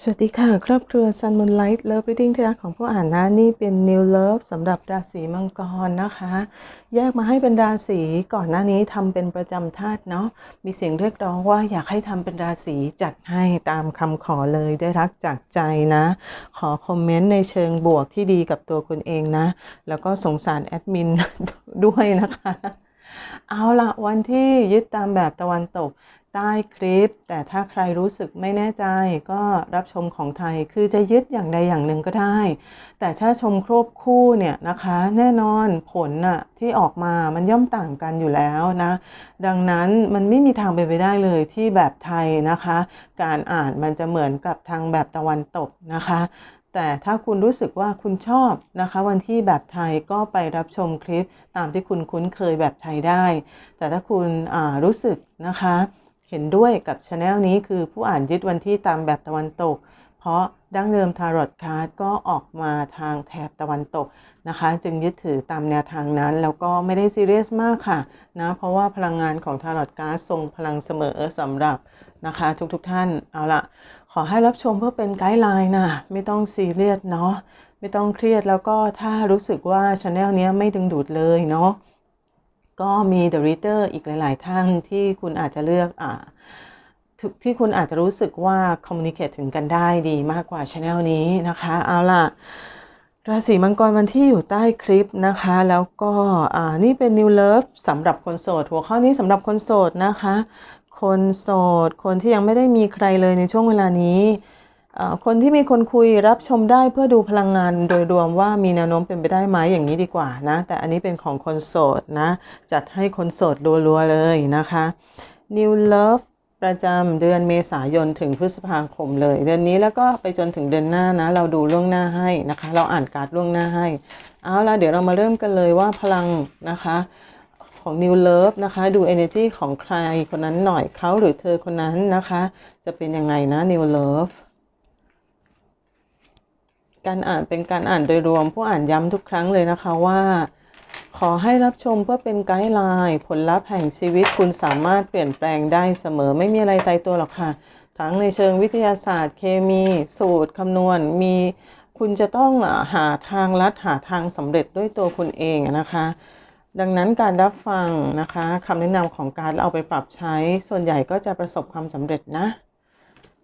สวัสดีค่ะ ครอบครัว Sun Moonlight Love Reading ที่รักของผู้อ่านนะนี่เป็น New Love สำหรับราศีมังกรนะคะ แยกมาให้เป็นราศีก่อนหน้านี้ทำเป็นประจำธาตุเนาะมีเสียงเรียกร้องว่าอยากให้ทำเป็นราศีจัดให้ตามคำขอเลยได้รักจากใจนะ ขอคอมเมนต์ในเชิงบวกที่ดีกับตัวคุณเองนะ แล้วก็สงสารแอดมินด้วยนะคะเอาละวันที่ยึดตามแบบตะวันตก ใต้คลิป แต่ถ้าใครรู้สึกไม่แน่ใจก็รับชมของไทยคือจะยึดอย่างใดอย่างหนึ่งก็ได้ แต่ถ้าชมครบคู่เนี่ยนะคะ แน่นอนผลน่ะที่ออกมามันย่อมต่างกันอยู่แล้วนะ ดังนั้นมันไม่มีทางเป็นไปได้เลยที่แบบไทยนะคะ การอ่านมันจะเหมือนกับทางแบบตะวันตกนะคะแต่ถ้าคุณรู้สึกว่าคุณชอบนะคะ วันที่แบบไทยก็ไปรับชมคลิปตามที่คุณคุ้นเคยแบบไทยได้ แต่ถ้าคุณรู้สึกนะคะ เห็นด้วยกับช anel นี้คือผู้อ่านยึดวันที่ตามแบบตะวันตก เพราะดั้งเดิมทารอตการ์ดก็ออกมาทางแถบตะวันตกนะคะ จึงยึดถือตามแนวทางนั้น แล้วก็ไม่ได้ซีเรียสมากค่ะนะเพราะว่าพลังงานของทารอตการ์ดทรงพลังเสมอสำหรับนะคะ ทุกๆทท่านเอาละขอให้รับชมเพื่อเป็นไกด์ไลน์นะไม่ต้องซีเรียสเนาะไม่ต้องเครียดแล้วก็ถ้ารู้สึกว่าช anel นี้ไม่ดึงดูดเลยเนาะ ก็มี The Reader อีกหลาย ๆ ท่านที่คุณอาจจะเลือกอ่าทุกที่คุณอาจจะรู้สึกว่า communicate ถึงกันได้ดีมากกว่า Channel นี้นะคะ เอาล่ะ ราศีมังกรวันที่อยู่ใต้คลิปนะคะ แล้วก็อ่านี่เป็น New Love สำหรับคนโสด หัวข้อนี้สำหรับคนโสดนะคะ คนโสด คนที่ยังไม่ได้มีใครเลยในช่วงเวลานี้ คนที่มีคนคุยรับชมได้เพื่อดูพลังงานโดยรวมว่ามีแนวโน้มเป็นไปได้ไหมอย่างนี้ดีกว่านะ แต่อันนี้เป็นของคนโสดนะ จัดให้คนโสดรัวๆเลยนะคะ New Love ประจำเดือนเมษายนถึงพฤษภาคมเลย เดือนนี้แล้วก็ไปจนถึงเดือนหน้านะ เราดูล่วงหน้าให้นะคะ เราอ่านการ์ดล่วงหน้าให้ เอาละเดี๋ยวเรามาเริ่มกันเลยว่าพลังนะคะของ New Love นะคะ ดู energy ของใครคนนั้นหน่อยเขาหรือเธอคนนั้นนะคะ จะเป็นยังไงนะ New Love การอ่านเป็นการอ่านโดยรวม ผู้อ่านย้ำทุกครั้งเลยนะคะว่า ขอให้รับชมเพื่อเป็นไกด์ไลน์ผลลัพธ์แห่งชีวิตคุณสามารถเปลี่ยนแปลงได้เสมอไม่มีอะไรตายตัวหรอกค่ะ ทั้งในเชิงวิทยาศาสตร์เคมีสูตรคำนวณมีคุณจะต้องหาทางลัดหาทางสำเร็จด้วยตัวคุณเองนะคะดังนั้นการรับฟังนะคะคำแนะนำของการเอาไปปรับใช้ส่วนใหญ่ก็จะประสบความสำเร็จนะ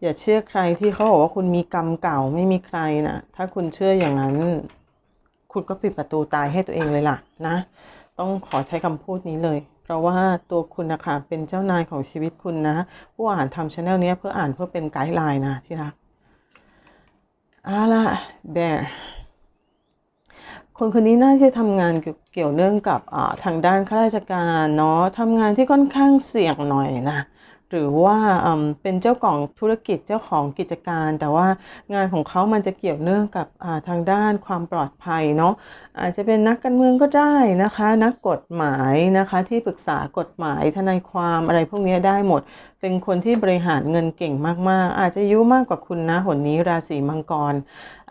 อย่าเชื่อใครที่เขาบอกว่าคุณมีกรรมเก่าไม่มีใครนะถ้าคุณเชื่ออย่างนั้น คุณก็ปิดประตูตายให้ตัวเองเลยล่ะนะ ต้องขอใช้คำพูดนี้เลย เพราะว่าตัวคุณนะคะเป็นเจ้านายของชีวิตคุณนะ ผู้อ่านทำช anel นี้เพื่ออ่านเพื่อเป็นไกด์ไลน์นะที่รักเอาล่ะ bear คนคนนี้น่าจะทำงานเกี่ยวเกี่ยวเนื่องกับอ่าทางด้านข้าราชการเนาะทำงานที่ค่อนข้างเสี่ยงหน่อยนะ หรือว่าเป็นเจ้าของธุรกิจเจ้าของกิจการ แต่ว่างานของเขามันจะเกี่ยวเนื่องกับทางด้านความปลอดภัยเนาะอาจจะเป็นนักการเมืองก็ได้นะคะ นักกฎหมายนะคะที่ปรึกษากฎหมายทนายความอะไรพวกนี้ได้หมด เป็นคนที่บริหารเงินเก่งมากๆ อาจจะอายุมากกว่าคุณนะหนนี้ราศีมังกร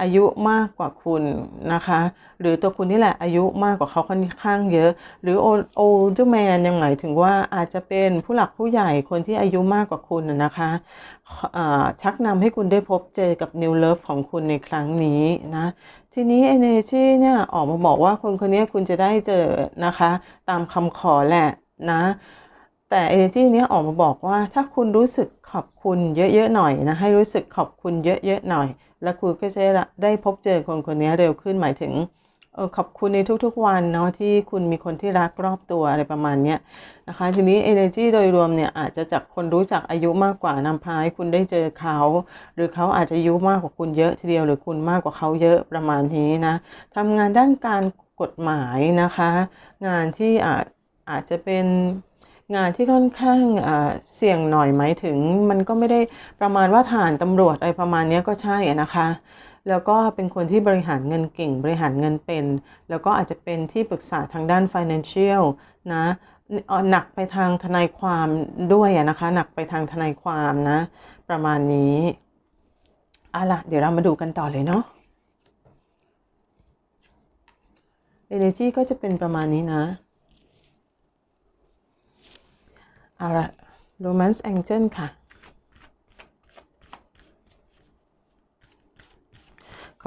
อายุมากกว่าคุณนะคะ หรือตัวคุณนี่แหละอายุมากกว่าเขาค่อนข้างเยอะ หรือ old older man ยังหมายถึงว่าอาจจะเป็นผู้หลักผู้ใหญ่คนที่อาายุมากกว่าคุณนะนะคะชักนำให้คุณได้พบเจอกับ new love ของคุณในครั้งนี้นะทีนี้ energy เนี่ยออกมาบอกว่าคนคนนี้คุณจะได้เจอนะคะ ตามคำขอแหละนะแต่ energy เนี้ยออกมาบอกว่าถ้าคุณรู้สึกขอบคุณเยอะๆหน่อยนะให้รู้สึกขอบคุณเยอะๆหน่อย แล้วคุณก็จะได้พบเจอคนคนนี้เร็วขึ้นหมายถึง ออขอบคุณในทุกๆวันเนาะที่คุณมีคนที่รักรอบตัวอะไรประมาณเนี้ยนะคะ ทีนี้ energy โดยรวมเนี่ยอาจจะจากคนรู้จักอายุมากกว่านำพาให้คุณได้เจอเขา หรือเขาอาจจะอายุมากกว่าคุณเยอะทีเดียวหรือคุณมากกว่าเขาเยอะประมาณนี้นะทำงานด้านการกฎหมายนะคะ งานที่อาจอาจจะเป็นงานที่ค่อนข้างเสี่ยงหน่อยไหมายถึง มันก็ไม่ได้ประมาณว่าฐานตำรวจอะไรประมาณนี้ก็ใช่นะคะ แล้วก็เป็นคนที่บริหารเงินเก่ง บริหารเงินเป็น แล้วก็อาจจะเป็นที่ปรึกษาทางด้าน financial นะอ่อหนักไปทางทนายความด้วยอะนะคะหนักไปทางทนายความนะ ประมาณนี้เอาล่ะเดี๋ยวเรามาดูกันต่อเลยเนาะ energy ก็จะเป็นประมาณนี้นะเอาละ romance angel ค่ะ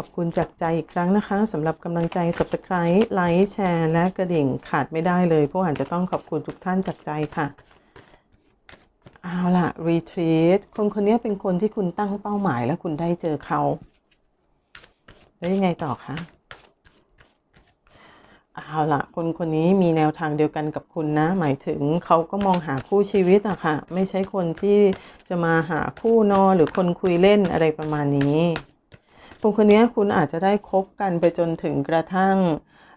อบคุณจากใจอีกครั้งนะคะสำหรับกำลังใจ Subscribe ไลค์แชร์และกระดิ่งขาดไม่ได้เลยพวกอ่านจะต้องขอบคุณทุกท่านจากใจค่ะ เอาล่ะ retreat คนคนนี้เป็นคนที่คุณตั้งเป้าหมายแล้วคุณได้เจอเขา แล้วยังไงต่อคะเอาล่ะคนคนนี้มีแนวทางเดียวกันกับคุณนะ หมายถึงเขาก็มองหาคู่ชีวิตอะค่ะ ไม่ใช่คนที่จะมาหาคู่นอนหรือคนคุยเล่นอะไรประมาณนี้ คนคนนี้คุณอาจจะได้คบกันไปจนถึงกระทั่ง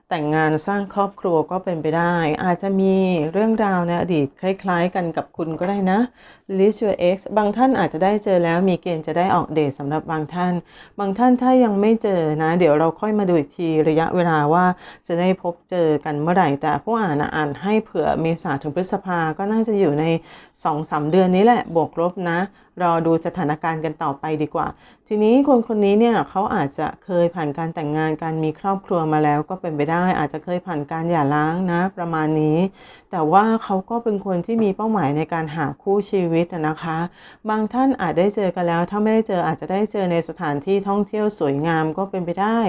แต่งงานสร้างครอบครัวก็เป็นไปได้ อาจจะมีเรื่องราวในอดีตคล้ายๆ กันกับคุณก็ได้นะ list your ex บางท่านอาจจะได้เจอแล้วมีเกณฑ์จะได้ออกเดทสำหรับบางท่าน บางท่านถ้ายังไม่เจอนะ เดี๋ยวเราค่อยมาดูอีกทีระยะเวลาว่าจะได้พบเจอกันเมื่อไหร่ แต่ผู้อ่านอ่านให้เผื่อเมษาถึงพฤษภาก็น่าจะอยู่ใน 2-3เดือนนี้แหละบวกลบนะ รอดูสถานการณ์กันต่อไปดีกว่า ทีนี้คนคนนี้เนี่ยเขาอาจจะเคยผ่านการแต่งงานการมีครอบครัวมาแล้วก็เป็นไปได้ อาจจะเคยผ่านการหย่าร้างนะ ประมาณนี้ แต่ว่าเขาก็เป็นคนที่มีเป้าหมายในการหาคู่ชีวิตนะคะ บางท่านอาจได้เจอกันแล้ว ถ้าไม่ได้เจออาจจะได้เจอในสถานที่ท่องเที่ยวสวยงามก็เป็นไปได้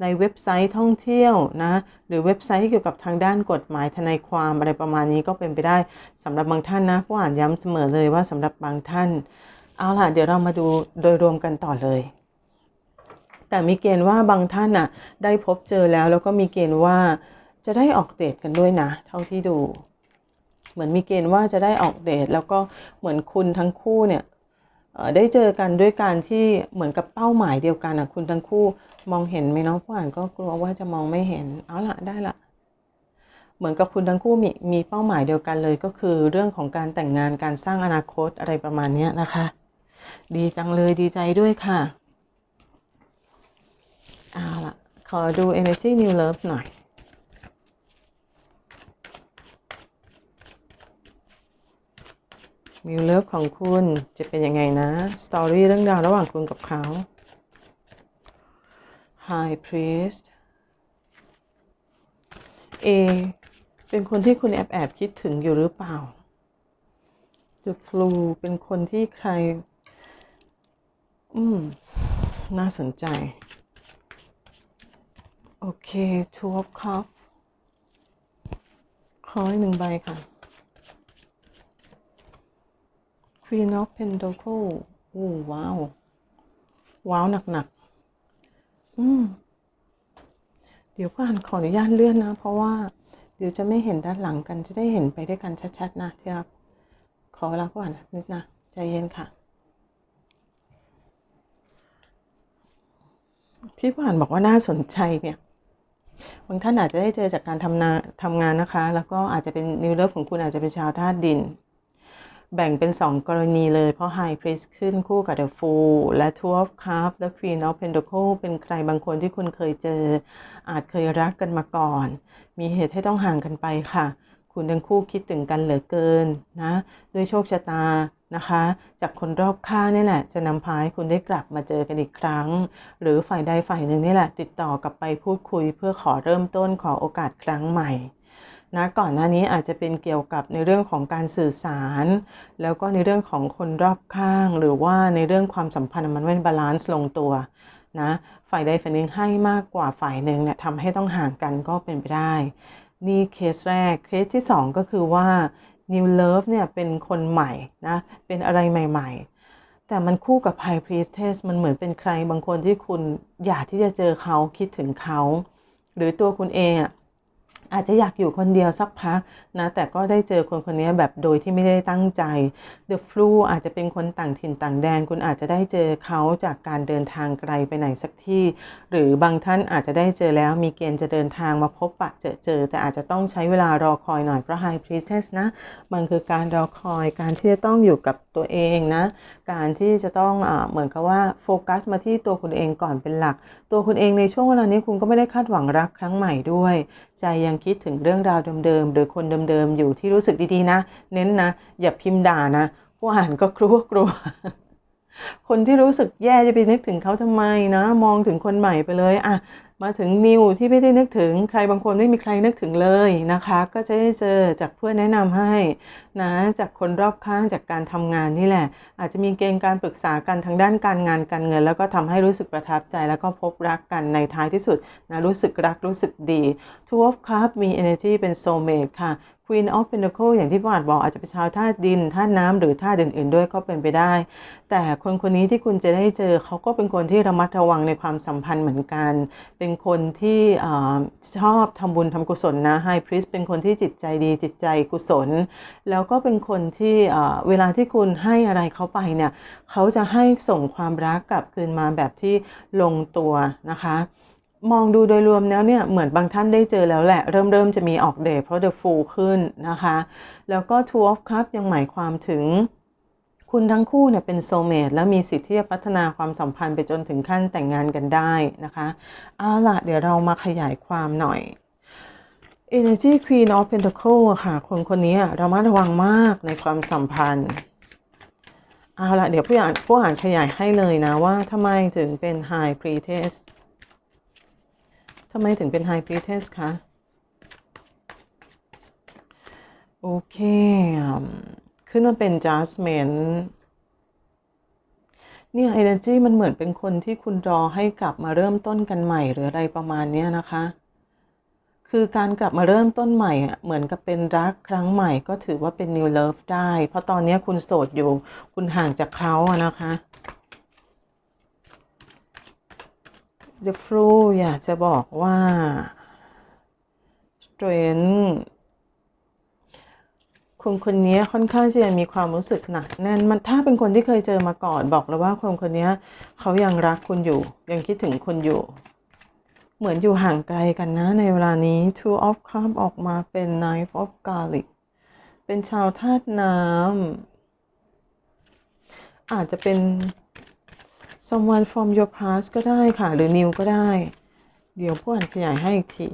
ในเว็บไซต์ท่องเที่ยวนะ หรือเว็บไซต์ที่เกี่ยวกับทางด้านกฎหมายทนายความอะไรประมาณนี้ก็เป็นไปได้สำหรับบางท่านนะผู้อ่านย้ำเสมอเลยว่าสำหรับบางท่าน เอาล่ะเดี๋ยวเรามาดูโดยรวมกันต่อเลยแต่มีเกณฑ์ว่าบางท่านน่ะได้พบเจอแล้ว แล้วก็มีเกณฑ์ว่าจะได้ออกเดทกันด้วยนะ เท่าที่ดู เหมือนมีเกณฑ์ว่าจะได้ออกเดทแล้วก็เหมือนคุณทั้งคู่เนี่ย ได้เจอกันด้วยการที่เหมือนกับเป้าหมายเดียวกันอะคุณทั้งคู่มองเห็นไหมเนาะผู้อ่านก็กลัวว่าจะมองไม่เห็นเอาล่ะได้ละเหมือนกับคุณทั้งคู่มีมีเป้าหมายเดียวกันเลย ก็คือเรื่องของการแต่งงานการสร้างอนาคตอะไรประมาณนี้นะคะ ดีจังเลยดีใจด้วยค่ะเอาล่ะขอดู energy new love หน่อย new love ของคุณจะเป็นยังไงนะ สตอรี่เรื่องราวระหว่างคุณกับเขา high priest เอเป็นคนที่คุณแอบแอบคิดถึงอยู่หรือเปล่า The flu เป็นคนที่ใคร อืม น่าสนใจ โอเค two of cup ขออีกหนึ่งใบค่ะ Queen of Pentacle โอ้ว้าว ว้าวหนักๆอืม เดี๋ยวก่อนขออนุญาตเลื่อนนะ เพราะว่า เดี๋ยวจะไม่เห็นด้านหลังกันจะได้เห็นไปด้วยกันชัดๆนะที่รักขอเวลาก่อนสักนิดนะใจเย็นค่ะ ที่ผ่านบอกว่าน่าสนใจเนี่ยบางท่านอาจจะได้เจอจากการทำนาทำงานนะคะ แล้วก็อาจจะเป็นนิวเลิฟของคุณอาจจะเป็นชาวธาตุดิน แบ่งเป็น 2 กรณีเลย เพราะ High Priest ขึ้นคู่กับ The Fool และ Two of Cups และ Queen of Pentacles เป็นใครบางคนที่คุณเคยเจอ อาจเคยรักกันมาก่อน มีเหตุให้ต้องห่างกันไปค่ะ คุณทั้งคู่คิดถึงกันเหลือเกินนะ ด้วยโชคชะตานะคะ จากคนรอบข้างนี่แหละ จะนำพาให้คุณได้กลับมาเจอกันอีกครั้ง หรือฝ่ายใดฝ่ายหนึ่งนี่แหละ ติดต่อกลับไปพูดคุยเพื่อขอเริ่มต้นขอโอกาสครั้งใหม่ นะก่อนหน้านี้อาจจะเป็นเกี่ยวกับในเรื่องของการสื่อสาร แล้วก็ในเรื่องของคนรอบข้าง หรือว่าในเรื่องความสัมพันธ์มันไม่บาลานซ์ลงตัวนะฝ่ายใดฝ่ายหนึ่งให้มากกว่าฝ่ายหนึ่งเนี่ยทำให้ต้องห่างกันก็เป็นไปได้ นี่เคสแรกเคสที่ 2 ก็คือว่า New Love เนี่ยเป็นคนใหม่นะเป็นอะไรใหม่ๆ แต่มันคู่กับ High Priestess มันเหมือนเป็นใครบางคนที่คุณอยากที่จะเจอเขาคิดถึงเขา หรือตัวคุณเองอะ อาจจะอยากอยู่คนเดียวสักพักนะแต่ก็ได้เจอคนคนนี้แบบโดยที่ไม่ได้ตั้งใจ The Flu อาจจะเป็นคนต่างถิ่นต่างแดน คุณอาจจะได้เจอเขาจากการเดินทางไกลไปไหนสักที่ หรือบางท่านอาจจะได้เจอแล้วมีเกณฑ์จะเดินทางมาพบปะเจอเจอ แต่อาจจะต้องใช้เวลารอคอยหน่อยเพราะ High Priestess นะมันคือการรอคอยการที่จะต้องอยู่กับตัวเองนะ การที่จะต้องอ่าเหมือนกับว่าโฟกัสมาที่ตัวคุณเองก่อนเป็นหลัก ตัวคุณเองในช่วงเวลานี้คุณก็ไม่ได้คาดหวังรักครั้งใหม่ด้วยใจยังคิดถึงเรื่องราวเดิมๆหรือคนเดิมๆอยู่ที่รู้สึกดีๆนะ เน้นนะ อย่าพิมพ์ด่านะผู้อ่านก็กลัวกลัว คนที่รู้สึกแย่จะไปนึกถึงเขาทำไมนะ มองถึงคนใหม่ไปเลยอะมาถึงนิวที่ไม่ได้นึกถึงใครบางคนไม่มีใครนึกถึงเลยนะคะ ก็จะได้เจอจากเพื่อนแนะนำให้นะจากคนรอบข้างจากการทำงานนี่แหละ อาจจะมีเกณฑ์การปรึกษากันทางด้านการงานการเงิน แล้วก็ทำให้รู้สึกประทับใจแล้วก็พบรักกันในท้ายที่สุดนะรู้สึกรักรู้สึกดี Two of Cups มี energy เป็น soulmate ค่ะ Queen of Pentacle อย่างที่พ่ออาจบอกอาจจะเป็นชาวธาตุดินธาตุน้ำหรือธาตุอื่น ๆ ด้วยก็เป็นไปได้ แต่คนคนนี้ที่คุณจะได้เจอเขาก็เป็นคนที่ระมัดระวังในความสัมพันธ์เหมือนกัน เป็นคนที่ชอบทำบุญทำกุศลนะไฮพริสเป็นคนที่จิตใจดีจิตใจกุศล แล้วก็เป็นคนที่เวลาที่คุณให้อะไรเขาไปเนี่ยเขาจะให้ส่งความรักกลับคืนมาแบบที่ลงตัวนะคะ มองดูโดยรวมแล้วเนี่ยเหมือนบางท่านได้เจอแล้วแหละ เริ่มเริ่มจะมีออกเดทเพราะ The Fool ขึ้นนะคะ แล้วก็ Two of Cups ยังหมายความถึง คุณทั้งคู่เนี่ยเป็นโซเมตและมีสิทธิ์ที่จะพัฒนาความสัมพันธ์ไปจนถึงขั้นแต่งงานกันได้นะคะเอาล่ะเดี๋ยวเรามาขยายความหน่อย Energy Queen of Pentacles ค่ะ คนคนนี้เรามาระวังมากในความสัมพันธ์เอาล่ะเดี๋ยวผู้อ่านผู้อ่านขยายให้เลยนะว่าทำไมถึงเป็น High Priestess ทำไมถึงเป็น High Priestess คะโอเค ขึ้นมาเป็น Jasmine เนี่ย Energy มันเหมือนเป็นคนที่คุณรอให้กลับมาเริ่มต้นกันใหม่ หรืออะไรประมาณเนี้ยนะคะ คือการกลับมาเริ่มต้นใหม่อะเหมือนกับเป็นรักครั้งใหม่ก็ถือว่าเป็น new love ได้ เพราะตอนนี้คุณโสดอยู่ คุณห่างจากเขาอะนะคะ The Flu อยากจะบอกว่า Strength คนคนนี้ค่อนข้างจะมีความรู้สึกหนักแน่นมันถ้าเป็นคนที่เคยเจอมาก่อนบอกเลยว่าคนคนนี้เขายังรักคุณอยู่ ยังคิดถึงคุณอยู่ เหมือนอยู่ห่างไกลกันนะ ในเวลานี้ Two of Cups ออกมาเป็น Knife of Garlic เป็นชาวธาตุน้ำอาจจะเป็น someone from your past ก็ได้ค่ะ หรือ new ก็ได้ เดี๋ยวผู้อ่านขยายให้อีกที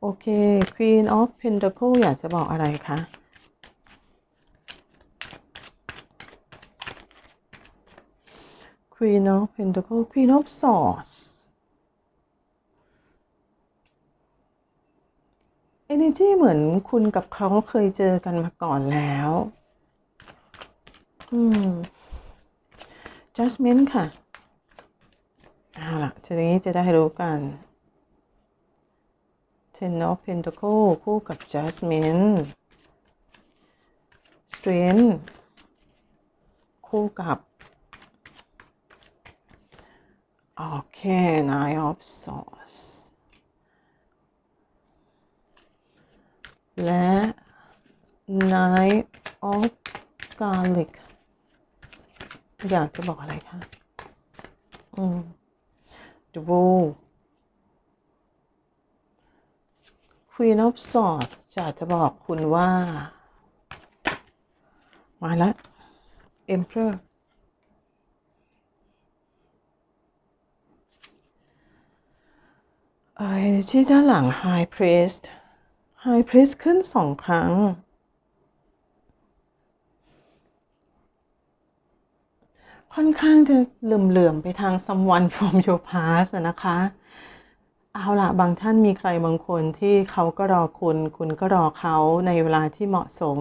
โอเค Queen of Pentacle อยากจะบอกอะไรคะ Queen of Pentacle Queen of Swords Energy เหมือนคุณกับเขาเคยเจอกันมาก่อนแล้ว อืม Judgment ค่ะเอาล่ะทีนี้จะได้รู้กัน Ten of Pentacles คู่กับ Jasmine Strength คู่กับ โอเค Nine of Swords และ Nine of Garlic อยากจะบอกอะไรคะอืม The Bull Queen of Swords จะจะบอกคุณว่า มาแล้ว Emperor ไอ้ที่ด้านหลัง High Priest High Priest ขึ้นสองครั้ง ค่อนข้างจะเหลื่อมๆไปทาง someone from your past อะนะคะ เอาล่ะบางท่านมีใครบางคนที่เขาก็รอคุณ คุณก็รอเขาในเวลาที่เหมาะสม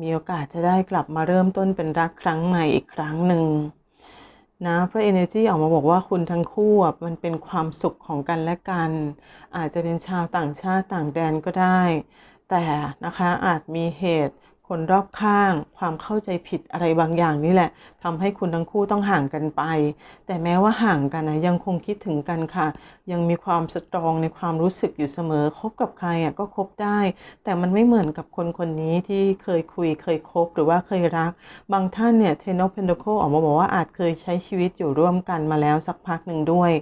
มีโอกาสจะได้กลับมาเริ่มต้นเป็นรักครั้งใหม่อีกครั้งหนึ่งนะเพราะ energy ออกมาบอกว่าคุณทั้งคู่มันเป็นความสุขของกันและกัน อาจจะเป็นชาวต่างชาติต่างแดนก็ได้ แต่นะคะอาจมีเหตุ คนรอบข้าง ความเข้าใจผิดอะไรบางอย่างนี่แหละทำให้คุณทั้งคู่ต้องห่างกันไป แต่แม้ว่าห่างกันนะยังคงคิดถึงกันค่ะ ยังมีความสตรองในความรู้สึกอยู่เสมอคบกับใครอะก็คบได้ แต่มันไม่เหมือนกับคนคนนี้ที่เคยคุยเคยคบหรือว่าเคยรัก บางท่านเนี่ยเทนอเพน a โคออกมาบอกว่าอาจเคยใช้ชีวิตอยู่ร่วมกันมาแล้วสักพักหนึ่งด้วย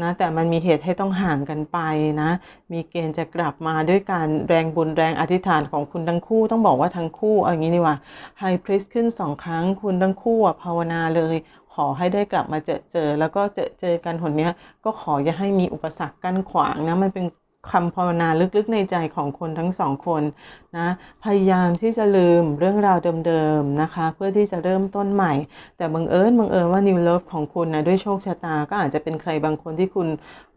นะแต่มันมีเหตุให้ต้องห่างกันไปนะ มีเกณฑ์จะกลับมาด้วยการแรงบุญแรงอธิษฐานของคุณทั้งคู่ต้องบอกว่าทั้งคู่เอาอย่างนี้ดีกว่าไฮพริสขึ้นสองครั้ง คุณทั้งคู่อะภาวนาเลย ขอให้ได้กลับมาเจอเจอ แล้วก็เจอเจอกันหนเนี้ย ก็ขออย่าให้มีอุปสรรคกั้นขวางนะมันเป็นคำภาวนาลึกๆในใจของคนทั้งสองคนนะพยายามที่จะลืมเรื่องราวเดิมๆนะคะ เพื่อที่จะเริ่มต้นใหม่ แต่บังเอิญบังเอิญว่า New Love ของคุณนะด้วยโชคชะตาก็อาจจะเป็นใครบางคนที่คุณ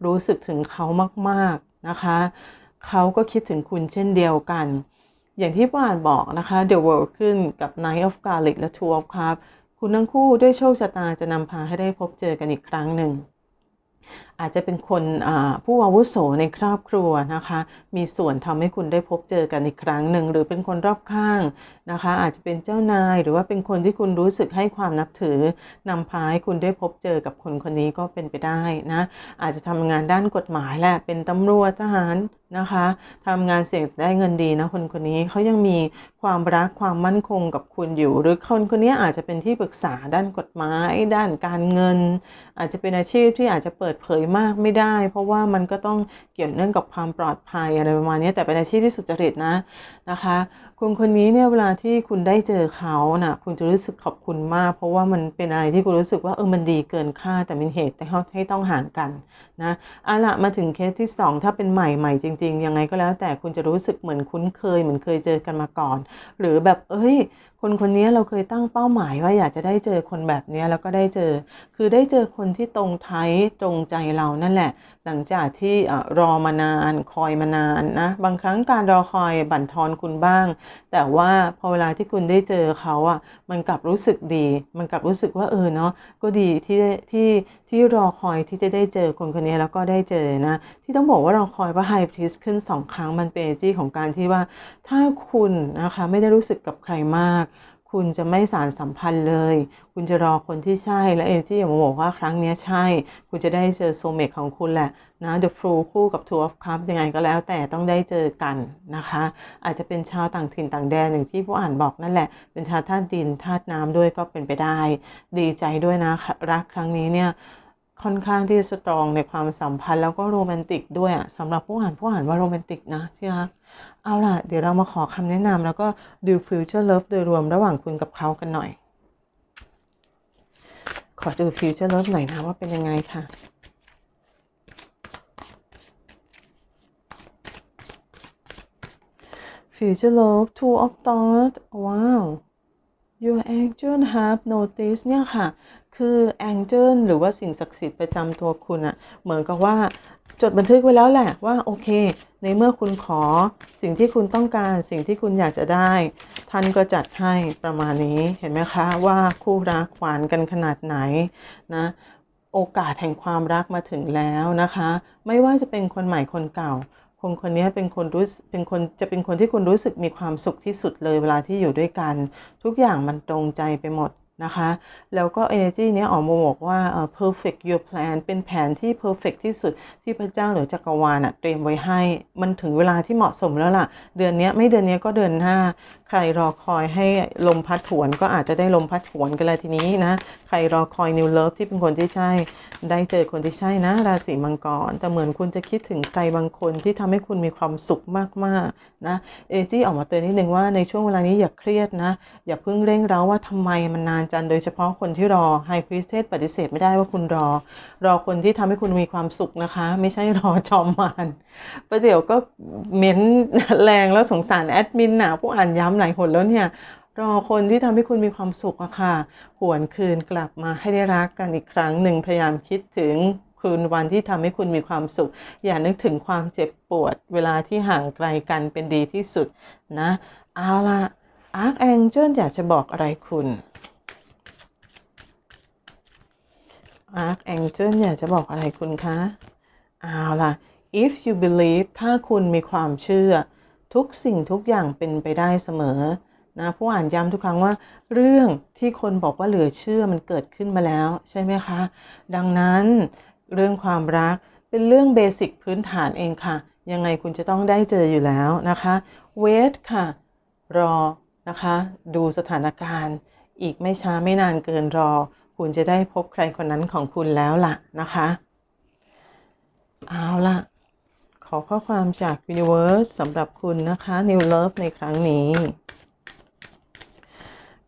รู้สึกถึงเขามากๆนะคะ เขาก็คิดถึงคุณเช่นเดียวกัน อย่างที่ป่านบอกนะคะ The World ขึ้นกับ Knight of Garlic และ Two of Cups คุณทั้งคู่ด้วยโชคชะตาจะนำพาให้ได้พบเจอกันอีกครั้งหนึ่ง อาจจะเป็นคนผู้อาวุโสในครอบครัวนะคะ มีส่วนทำให้คุณได้พบเจอกันอีกครั้งหนึ่ง หรือเป็นคนรอบข้างนะคะ อาจจะเป็นเจ้านายหรือว่าเป็นคนที่คุณรู้สึกให้ความนับถือนำพาให้คุณได้พบเจอกับคนคนนี้ก็เป็นไปได้นะ อาจจะทำงานด้านกฎหมายแหละ เป็นตำรวจทหารนะคะทำงานเสี่ยงได้เงินดีนะคนคนนี้เขายังมีความรักความมั่นคงกับคุณอยู่ หรือคนคนนี้อาจจะเป็นที่ปรึกษาด้านกฎหมาย ด้านการเงิน อาจจะเป็นอาชีพที่อาจจะเปิดเผยมากไม่ได้ เพราะว่ามันก็ต้องเกี่ยวเนื่องกับความปลอดภัยอะไรประมาณนี้แต่เป็นอาชีพที่สุจริตนะนะคะคนคนนี้เนี่ยเวลาที่คุณได้เจอเขานะ่ะคุณจะรู้สึกขอบคุณมาก เพราะว่ามันเป็นอะไรที่คุณรู้สึกว่าเออมันดีเกินค่าแต่เป็นเหตุให้ต้องห่างกันนะเอาละมาถึงเคสที่ 2 ถ้าเป็นใหม่ใหม่จริง ๆ ยังไงก็แล้ว แต่คุณจะรู้สึกเหมือนคุ้นเคยเหมือนเคยเจอกันมาก่อน หรือแบบเอ้ย คนคนนี้เราเคยตั้งเป้าหมายว่าอยากจะได้เจอคนแบบนี้แล้วก็ได้เจอ คือได้เจอคนที่ตรงไทยตรงใจเรานั่นแหละ หลังจากที่รอมานานคอยมานานนะบางครั้งการรอคอยบั่นทอนคุณบ้าง แต่ว่าพอเวลาที่คุณได้เจอเขาอะมันกลับรู้สึกดี มันกลับรู้สึกว่าเออเนาะก็ดีที่ที่ที่รอคอยที่จะได้เจอคนคนนี้แล้วก็ได้เจอนะ ที่ต้องบอกว่ารอคอยว่าไฮพริสขึ้นสองครั้งมันเป็นจี้ของการที่ว่า ถ้าคุณนะคะไม่ได้รู้สึกกับใครมาก คุณจะไม่สารสัมพันธ์เลย คุณจะรอคนที่ใช่ และเอที่อย่างมาบอกว่าครั้งนี้ใช่ คุณจะได้เจอโซเมตของคุณแหละนะเดอะฟลูคู่กับ Two of Cups ยังไงก็แล้วแต่ต้องได้เจอกันนะคะ อาจจะเป็นชาวต่างถิ่นต่างแดนอย่างที่ผู้อ่านบอกนั่นแหละ เป็นชาวธาตุดินธาตุน้ำด้วยก็เป็นไปได้ ดีใจด้วยนะรักครั้งนี้เนี่ย ค่อนข้างที่จะสตรองในความสัมพันธ์แล้วก็โรแมนติกด้วยอะสำหรับผู้อ่านผู้อ่านว่าโรแมนติกนะที่รักเอาล่ะ เดี๋ยวเรามาขอคำแนะนำแล้วก็ดู future love โดยรวมระหว่างคุณกับเขากันหน่อย ขอดู future love หน่อยนะว่าเป็นยังไงค่ะ future love two of thought ว้าว your angel have noticed เนี่ยค่ะ คือ angel หรือว่าสิ่งศักดิ์สิทธิ์ประจำตัวคุณอะเหมือนกับว่าจดบันทึกไว้แล้วแหละว่าโอเค ในเมื่อคุณขอสิ่งที่คุณต้องการสิ่งที่คุณอยากจะได้ ท่านก็จัดให้ประมาณนี้เห็นไหมคะว่าคู่รักหวานกันขนาดไหนนะโอกาสแห่งความรักมาถึงแล้วนะคะ ไม่ว่าจะเป็นคนใหม่คนเก่า คนคนนี้เป็นคนรู้เป็นคนจะเป็นคนที่คุณรู้สึกมีความสุขที่สุดเลยเวลาที่อยู่ด้วยกัน ทุกอย่างมันตรงใจไปหมด นะคะ แล้วก็ energy เนี้ยออกมาบอกว่า perfect your plan เป็นแผนที่ perfect ที่สุดที่พระเจ้าหรือจักรวาลเตรียมไว้ให้ มันถึงเวลาที่เหมาะสมแล้วล่ะ เดือนนี้ไม่เดือนนี้ก็เดือนหน้า ใครรอคอยให้ลมพัดถวนก็อาจจะได้ลมพัดถวนกันเลยทีนี้นะ ใครรอคอย new love ที่เป็นคนที่ใช่ ได้เจอคนที่ใช่นะ ราศีมังกร แต่เหมือนคุณจะคิดถึงใครบางคนที่ทำให้คุณมีความสุขมากๆนะ เอจี้ออกมาเตือนนิดนึงว่าในช่วงเวลานี้อย่าเครียดนะ อย่าเพิ่งเร่งเร้าว่าทำไมมันนานจังโดยเฉพาะคนที่รอไฮพรีสเทสปฏิเสธไม่ได้ว่าคุณรอ รอคนที่ทำให้คุณมีความสุขนะคะ ไม่ใช่รอจอมมานประเดี๋ยวก็เม้นแรงแล้วสงสารแอดมินนะผู้อ่านย้ำหลายคนแล้วเนี่ยรอคนที่ทำให้คุณมีความสุขอะค่ะ หวนคืนกลับมาให้ได้รักกันอีกครั้งหนึ่งพยายามคิดถึงคืนวันที่ทำให้คุณมีความสุข อย่านึกถึงความเจ็บปวด เวลาที่ห่างไกลกันเป็นดีที่สุดนะ เอาละอาร์คแองเจิลอยากจะบอกอะไรคุณอาร์คแองเจิลอยากจะบอกอะไรคุณคะ เอาล่ะ if you believe ถ้าคุณมีความเชื่อ ทุกสิ่งทุกอย่างเป็นไปได้เสมอนะผู้อ่านย้ำทุกครั้งว่า เรื่องที่คนบอกว่าเหลือเชื่อมันเกิดขึ้นมาแล้ว ใช่ไหมคะ ดังนั้นเรื่องความรักเป็นเรื่องเบสิกพื้นฐานเองค่ะ ยังไงคุณจะต้องได้เจออยู่แล้วนะคะ wait ค่ะ รอนะคะ ดูสถานการณ์ อีกไม่ช้าไม่นานเกินรอ คุณจะได้พบใครคนนั้นของคุณแล้วล่ะนะคะ เอาล่ะ ขอข้อความจาก Universe สำหรับคุณนะคะ New Love ในครั้งนี้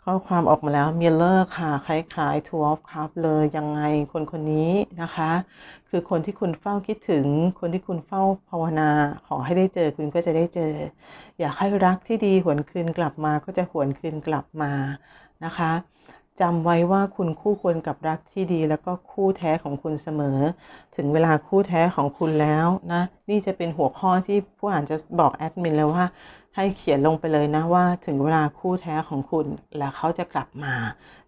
ข้อความออกมาแล้วมิลเลอร์ค่ะ คล้ายๆทัวร์ครับเลยยังไงคนคนนี้นะคะ คือคนที่คุณเฝ้าคิดถึง คนที่คุณเฝ้าภาวนา ขอให้ได้เจอคุณก็จะได้เจอ อยากให้รักที่ดีหวนคืนกลับมาก็จะหวนคืนกลับมานะคะ จำไว้ว่าคุณคู่ควรกับรักที่ดี แล้วก็คู่แท้ของคุณเสมอ ถึงเวลาคู่แท้ของคุณแล้วนะ นี่จะเป็นหัวข้อที่ผู้อ่านจะบอกแอดมินเลยว่า ให้เขียนลงไปเลยนะว่า ถึงเวลาคู่แท้ของคุณแล้วเขาจะกลับมา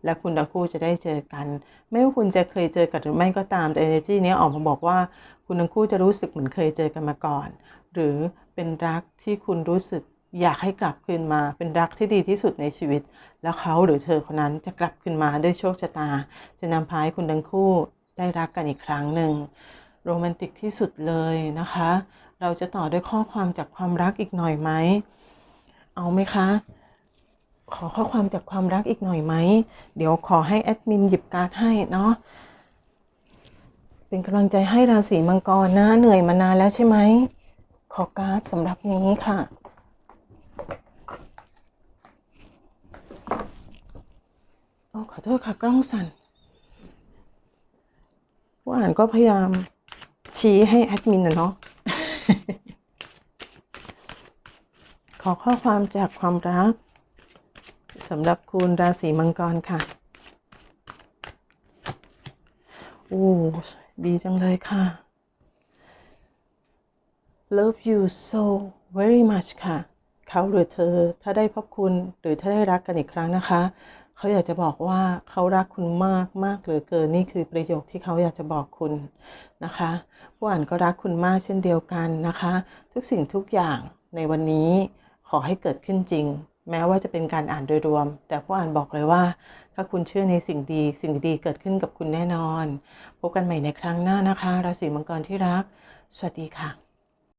และคุณทั้งคู่จะได้เจอกัน ไม่ว่าคุณจะเคยเจอกันหรือไม่ก็ตามแต่ energy เนี้ยออกมาบอกว่า คุณทั้งคู่จะรู้สึกเหมือนเคยเจอกันมาก่อน หรือเป็นรักที่คุณรู้สึก อยากให้กลับคืนมาเป็นรักที่ดีที่สุดในชีวิต แล้วเขาหรือเธอคนนั้นจะกลับคืนมาด้วยโชคชะตา จะนำพาให้คุณทั้งคู่ได้รักกันอีกครั้งหนึ่งโรแมนติกที่สุดเลยนะคะ เราจะต่อด้วยข้อความจากความรักอีกหน่อยไหม เอาไหมคะ ขอข้อความจากความรักอีกหน่อยไหม เดี๋ยวขอให้แอดมินหยิบการ์ดให้เนาะ เป็นกำลังใจให้ราศีมังกรนะ เหนื่อยมานานแล้วใช่ไหม ขอการ์ดสำหรับนี้ค่ะ โอ้ขอโทษค่ะกล้องสั่นผู้อ่านก็พยายามชี้ให้แอดมินนะเนาะขอข้อความจากความรักสำหรับคุณราศีมังกรค่ะ โอ้ ดีจังเลยค่ะ love you so very much ค่ะ เขาหรือเธอถ้าได้พบคุณหรือถ้าได้รักกันอีกครั้งนะคะ เขาอยากจะบอกว่าเขารักคุณมากมากเหลือเกินนี่คือประโยคที่เขาอยากจะบอกคุณนะคะ ผู้อ่านก็รักคุณมากเช่นเดียวกันนะคะ ทุกสิ่งทุกอย่างในวันนี้ขอให้เกิดขึ้นจริง แม้ว่าจะเป็นการอ่านโดยรวม แต่ผู้อ่านบอกเลยว่า ถ้าคุณเชื่อในสิ่งดีสิ่งดีเกิดขึ้นกับคุณแน่นอน พบกันใหม่ในครั้งหน้านะคะ ราศีมังกรที่รัก สวัสดีค่ะ